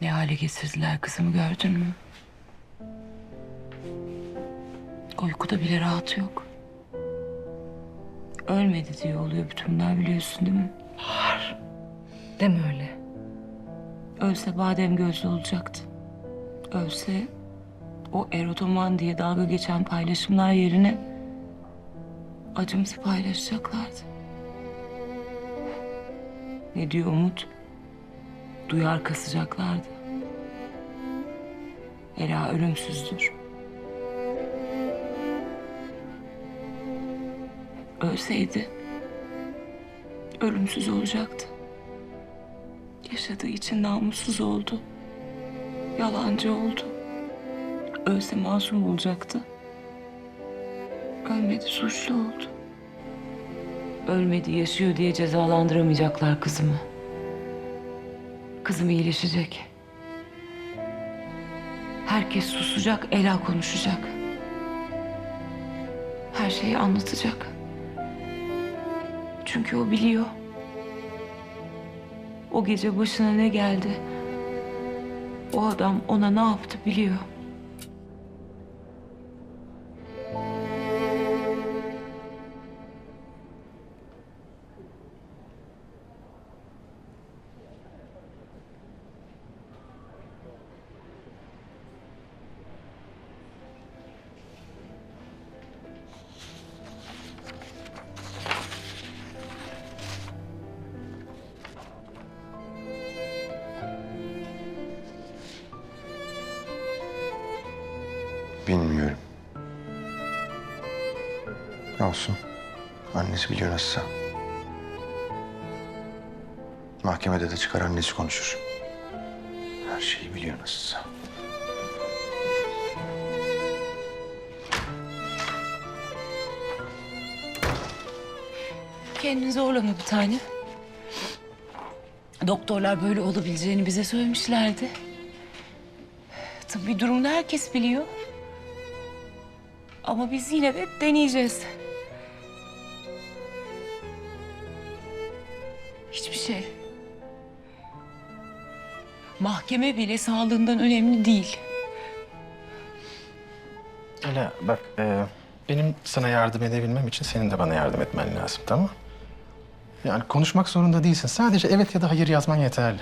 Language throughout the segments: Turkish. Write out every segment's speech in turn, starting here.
Ne hale getirdiler kızımı gördün mü? Uykuda bile rahat yok. Ölmedi diye oluyor bütün bunlar biliyorsun değil mi? Deme öyle. Ölse badem gözlü olacaktı. Ölse o erotoman diye dalga geçen paylaşımlar yerine acımızı paylaşacaklardı. Ne diyor Umut? Duyar kasacaklardı. Ela ölümsüzdür. Ölseydi ölümsüz olacaktı. Yaşadığı için namussuz oldu. Yalancı oldu. Ölse masum olacaktı. Ölmedi, suçlu oldu. Ölmedi, yaşıyor diye cezalandıramayacaklar kızımı. Kızım iyileşecek. Herkes susacak, Ela konuşacak. Her şeyi anlatacak. Çünkü o biliyor. O gece başına ne geldi? O adam ona ne yaptı biliyor. Bilmiyorum. Olsun. Annesi biliyor nasılsa. Mahkemede de çıkar annesi konuşur. Her şeyi biliyor nasılsa. Kendini zorlama bir tane. Doktorlar böyle olabileceğini bize söylemişlerdi. Tıbbi durumda herkes biliyor. Ama biz yine de deneyeceğiz. Hiçbir şey. Mahkeme bile sağlığından önemli değil. Ela bak e, benim sana yardım edebilmem için senin de bana yardım etmen lazım tamam? Yani konuşmak zorunda değilsin. Sadece evet ya da hayır yazman yeterli.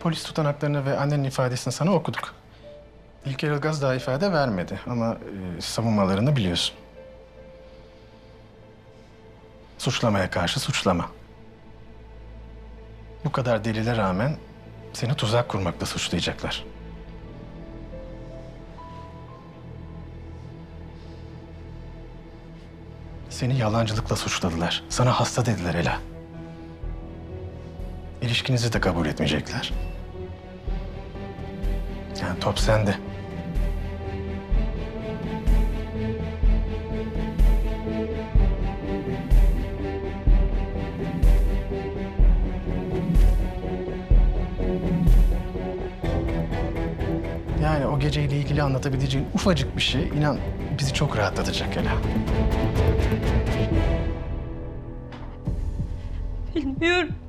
Polis tutanaklarını ve annenin ifadesini sana okuduk. İlker Ilgaz daha ifade vermedi ama e, savunmalarını biliyorsun. Suçlamaya karşı suçlama. Bu kadar delile rağmen seni tuzak kurmakla suçlayacaklar. Seni yalancılıkla suçladılar. Sana hasta dediler Ela. İlişkinizi de kabul etmeyecekler. Yani top sende. Yani o geceyle ilgili anlatabileceğin ufacık bir şey inan bizi çok rahatlatacak Ela. Bilmiyorum.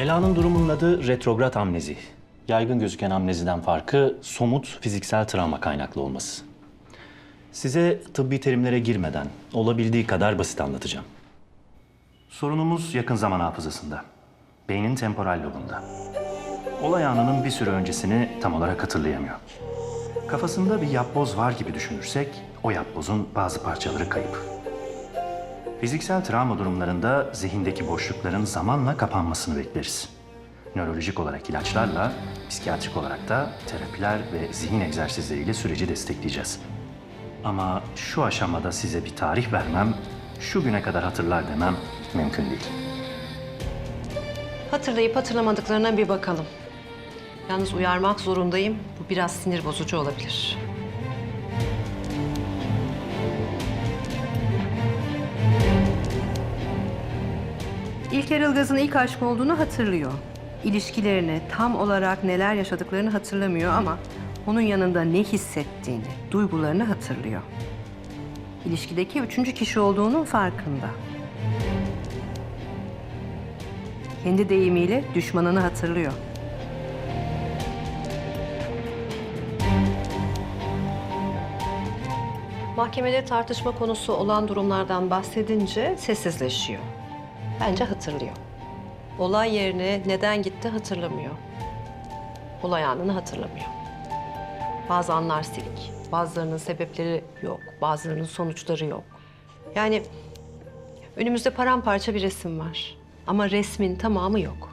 Ela'nın durumunun adı retrograd amnezi. Yaygın gözüken amneziden farkı somut fiziksel travma kaynaklı olması. Size tıbbi terimlere girmeden olabildiği kadar basit anlatacağım. Sorunumuz yakın zaman hafızasında. Beynin temporal lobunda. Olay anının bir süre öncesini tam olarak hatırlayamıyor. Kafasında bir yapboz var gibi düşünürsek, o yapbozun bazı parçaları kayıp. Fiziksel travma durumlarında zihindeki boşlukların zamanla kapanmasını bekleriz. Nörolojik olarak ilaçlarla, psikiyatrik olarak da terapiler ve zihin egzersizleriyle süreci destekleyeceğiz. Ama şu aşamada size bir tarih vermem, şu güne kadar hatırlar demem mümkün değil. Hatırlayıp hatırlamadıklarına bir bakalım. Yalnız uyarmak zorundayım. Bu biraz sinir bozucu olabilir. İlker Ilgaz'ın ilk aşk olduğunu hatırlıyor. İlişkilerini, tam olarak neler yaşadıklarını hatırlamıyor ama onun yanında ne hissettiğini, duygularını hatırlıyor. İlişkideki üçüncü kişi olduğunun farkında. Kendi deyimiyle düşmanını hatırlıyor. Mahkemede tartışma konusu olan durumlardan bahsedince sessizleşiyor. Bence hatırlıyor. Olay yerine neden gitti hatırlamıyor. Olay anını hatırlamıyor. Bazı anlar silik, bazılarının sebepleri yok, bazılarının sonuçları yok. Yani önümüzde paramparça bir resim var. Ama resmin tamamı yok.